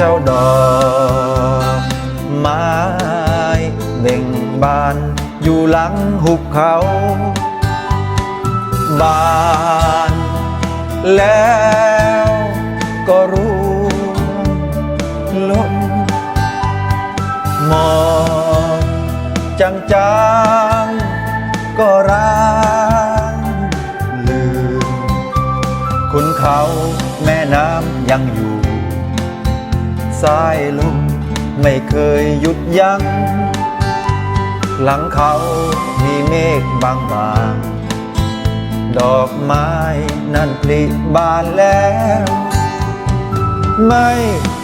จ้าดอกไม้เบ่งบานอยู่หลังหุบเขา บานแล้วก็รู้ล้นมองจางจางๆก็ร้างลืมคุณเขาแม่น้ำยังอยู่ สายลมไม่เคยหยุดยัง้ง หลังเขามีเมฆบางบางๆดอกไม้นั่นผลิบานแล้ว ไม่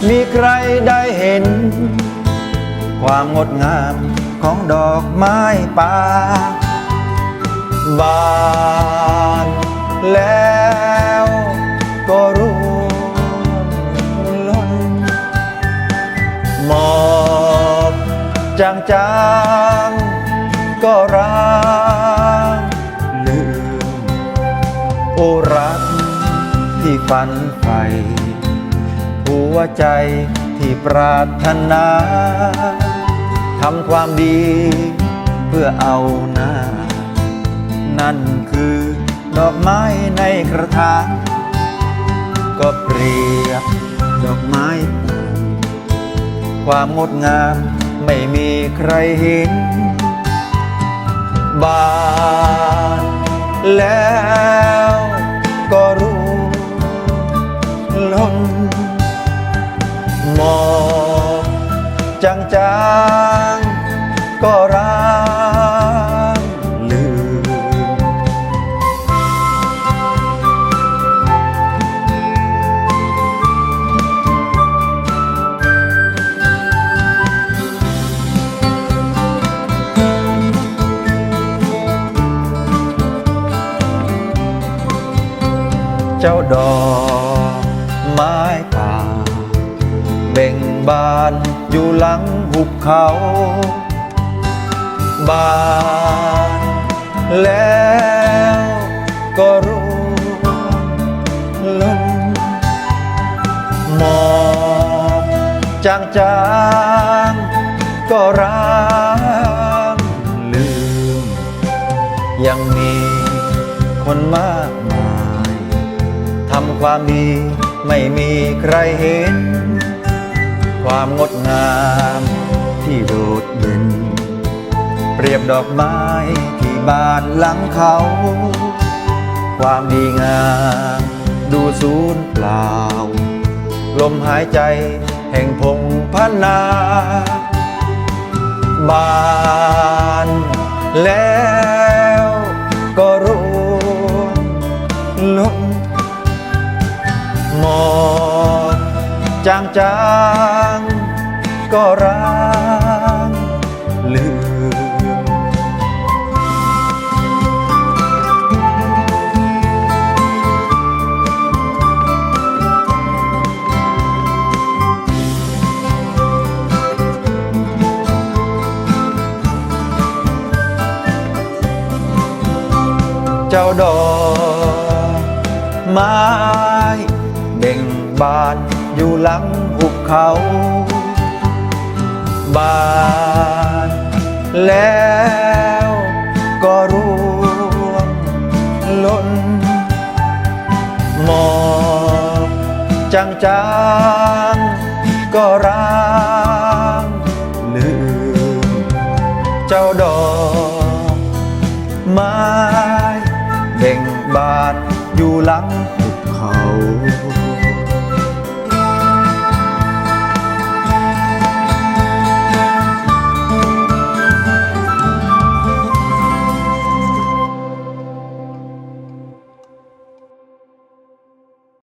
มีใครได้เห็น ความงดงามของดอกไม้ป่าบานแล้ว หมอกจางจางๆก็ร้างลืม โอรักที่ฝันใฝ่หัวใจที่ปรารถนาทำความดีเพื่อเอาหน้า นั่นคือดอกไม้ในกระถางก็เปรียบดอกไม้ ความงดงามไม่มีใครเห็น บานแล้วก็รู้ล้นหมอกจาง เจ้าดอกไม้ป่า เบ่งบานอยู่หลังหุบเขา บานแล้วก็ร่วงหล่นหมอกจางจางๆก็ร้า ความดีไม่มีใครเห็น ความงดงามที่โดดเด่น เปรียบดอกไม้ที่บานหลังเขา ความดีงามดูสูญเปล่า ลมหายใจแห่งพงพันนาบานแล้ว จางจางๆก็ร้างลืม เจ้าดอกไม้เบ่ง บานอยู่หลังหุบเขาบานแล้วก็ร่วงล่นหมอกจางจางๆก็ร้างลืมเจ้าดอกไม้เบ่งบานอยู่หลังหุบเขา